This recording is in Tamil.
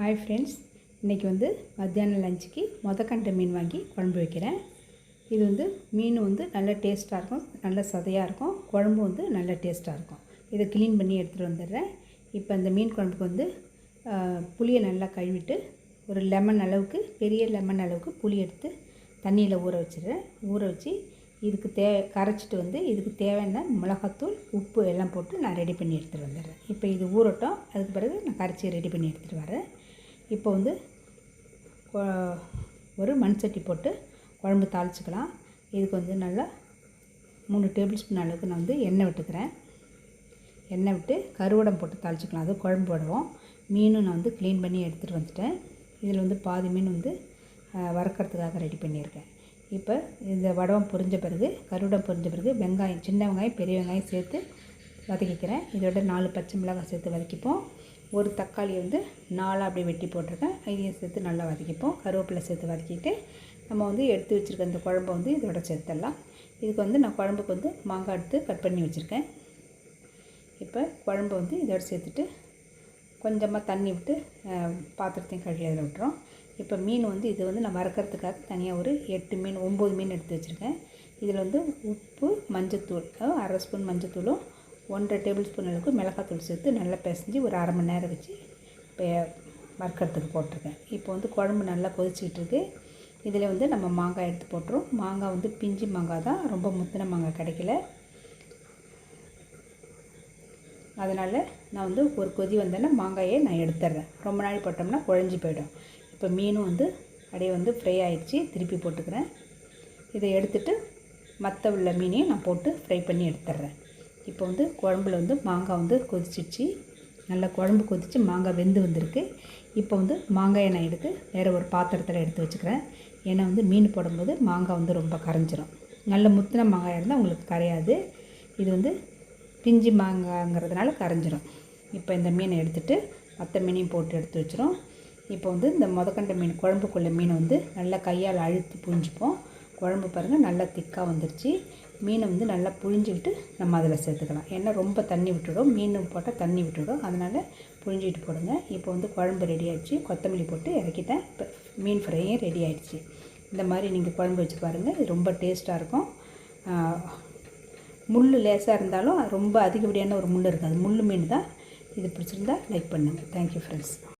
ஹாய் ஃப்ரெண்ட்ஸ் இன்றைக்கி வந்து மத்தியானம் லஞ்சுக்கு மொதக்கண்டை மீன் வாங்கி குழம்பு வைக்கிறேன். இது வந்து மீன் வந்து நல்ல டேஸ்ட்டாக இருக்கும் நல்ல சதையாக இருக்கும் குழம்பு வந்து நல்ல டேஸ்ட்டாக இருக்கும். இதை க்ளீன் பண்ணி எடுத்துகிட்டு வந்துடுறேன். இப்போ இந்த மீன் குழம்புக்கு வந்து புளியை நல்லா கழுவிட்டு ஒரு லெமன் அளவுக்கு பெரிய லெமன் அளவுக்கு புளி எடுத்து தண்ணியில் ஊற வச்சிடுறேன். ஊற வச்சு இதுக்கு தே கரைச்சிட்டு வந்து இதுக்கு தேவையான மிளகாத்தூள் உப்பு எல்லாம் போட்டு நான் ரெடி பண்ணி எடுத்துகிட்டு வந்துடுறேன். இப்போ இது ஊறட்டும் அதுக்கு பிறகு நான் கரைச்சி ரெடி பண்ணி எடுத்துகிட்டு வரேன். இப்போ வந்து ஒரு மண் சட்டி போட்டு குழம்பு தாளிச்சுக்கலாம். இதுக்கு வந்து நல்லா மூணு டேபிள் ஸ்பூன் அளவுக்கு நான் வந்து எண்ணெய் விட்டுக்கிறேன். எண்ணெய் விட்டு கருவடம் போட்டு தாளிச்சுக்கலாம். அது குழம்பு போடுவோம் மீனும் நான் வந்து க்ளீன் பண்ணி எடுத்துகிட்டு வந்துட்டேன். இதில் வந்து பாதி மீன் வந்து வறுக்கிறதுக்காக ரெடி பண்ணியிருக்கேன். இப்போ இந்த வடவம் பொரிஞ்ச பிறகு கருவடம் பொரிஞ்ச பிறகு வெங்காயம் சின்ன வெங்காயம் பெரிய வெங்காயம் சேர்த்து வதக்கிக்கிறேன். இதோட நாலு பச்சை மிளகாய் சேர்த்து வதக்கிப்போம். ஒரு தக்காளி வந்து நாலாக அப்படியே வெட்டி போட்டிருக்கேன். இதையும் சேர்த்து நல்லா வதக்கிப்போம். கருவேப்பிலை சேர்த்து வதக்கிட்டு நம்ம வந்து எடுத்து வச்சுருக்க இந்த குழம்பை வந்து இதோட சேர்த்துடலாம். இதுக்கு வந்து நான் குழம்புக்கு வந்து மாங்காய் எடுத்து கட் பண்ணி வச்சுருக்கேன். இப்போ குழம்பு வந்து இதோட சேர்த்துட்டு கொஞ்சமாக தண்ணி விட்டு பாத்திரத்தையும் கழுவி அதில் விட்டுறோம். இப்போ மீன் வந்து இது வந்து நான் வறுக்கிறதுக்காக தனியாக ஒரு எட்டு மீன் ஒம்பது மீன் எடுத்து வச்சுருக்கேன். இதில் வந்து உப்பு மஞ்சத்தூள் அரை ஸ்பூன் மஞ்சத்தூளும் ஒன்றரை டேபிள் ஸ்பூன் அளவுக்கு மிளகாத்தூள் சேர்த்து நல்லா பிசைஞ்சு ஒரு அரை மணி நேரம் வச்சு இப்போ வறுக்கிறதுக்கு போட்டிருக்கேன். இப்போ வந்து குழம்பு நல்லா கொதிச்சிக்கிட்டு இருக்கு இதில் வந்து நம்ம மாங்காய் எடுத்து போட்டுரும். மாங்காய் வந்து பிஞ்சு மாங்காய் தான். ரொம்ப முத்தின மாங்காய் கிடைக்கல. அதனால் நான் வந்து ஒரு கொதி வந்தேன்னா மாங்காயை நான் எடுத்துட்றேன் ரொம்ப நாள் போட்டோம்னா குழஞ்சி போயிடும். இப்போ மீனும் வந்து அப்படியே வந்து ஃப்ரை ஆகிடுச்சி திருப்பி போட்டுக்கிறேன். இதை எடுத்துட்டு மற்ற உள்ள மீனையும் நான் போட்டு ஃப்ரை பண்ணி எடுத்துட்றேன் இப்போ வந்து குழம்புல வந்து மாங்காய் வந்து கொதிச்சிடுச்சு. நல்லா குழம்பு கொதித்து மாங்காய் வெந்து வந்திருக்கு. இப்போ வந்து மாங்காயை நான் எடுத்து வேறு ஒரு பாத்திரத்தில் எடுத்து வச்சுக்கிறேன். ஏன்னா வந்து மீன் போடும்போது மாங்காய் வந்து ரொம்ப கரைஞ்சிரும். நல்ல முத்தின மாங்காய் இருந்தால் உங்களுக்கு கரையாது. இது வந்து பிஞ்சு மாங்காங்கிறதுனால கரைஞ்சிரும். இப்போ இந்த மீனை எடுத்துட்டு மற்ற மீனையும் போட்டு எடுத்து வச்சிரும். இப்போ வந்து இந்த முதக்கண்ட மீன் குழம்புக்குள்ள மீனை வந்து நல்லா கையால் அழுத்தி புழிஞ்சுப்போம். குழம்பு பாருங்கள் நல்லா திக்காக வந்துருச்சு. மீனை வந்து நல்லா புழிஞ்சிக்கிட்டு நம்ம அதில் சேர்த்துக்கலாம். ஏன்னா ரொம்ப தண்ணி விட்டுடும். மீன் போட்டால் தண்ணி விட்டுடும். அதனால் புழிஞ்சிக்கிட்டு போடுங்க. இப்போ வந்து குழம்பு ரெடி ஆகிடுச்சு கொத்தமல்லி போட்டு இறக்கிட்டேன். இப்போ மீன் ஃப்ரையும் ரெடி ஆகிடுச்சு இந்த மாதிரி நீங்கள் குழம்பு வச்சு பாருங்கள் இது ரொம்ப டேஸ்ட்டாக இருக்கும். முள் லேசாக இருந்தாலும் ரொம்ப அதிகப்படியான ஒரு முள் இருக்காது. முள் மீன் தான். இது பிடிச்சிருந்தா லைக் பண்ணுங்கள் தேங்க்யூ ஃப்ரெண்ட்ஸ்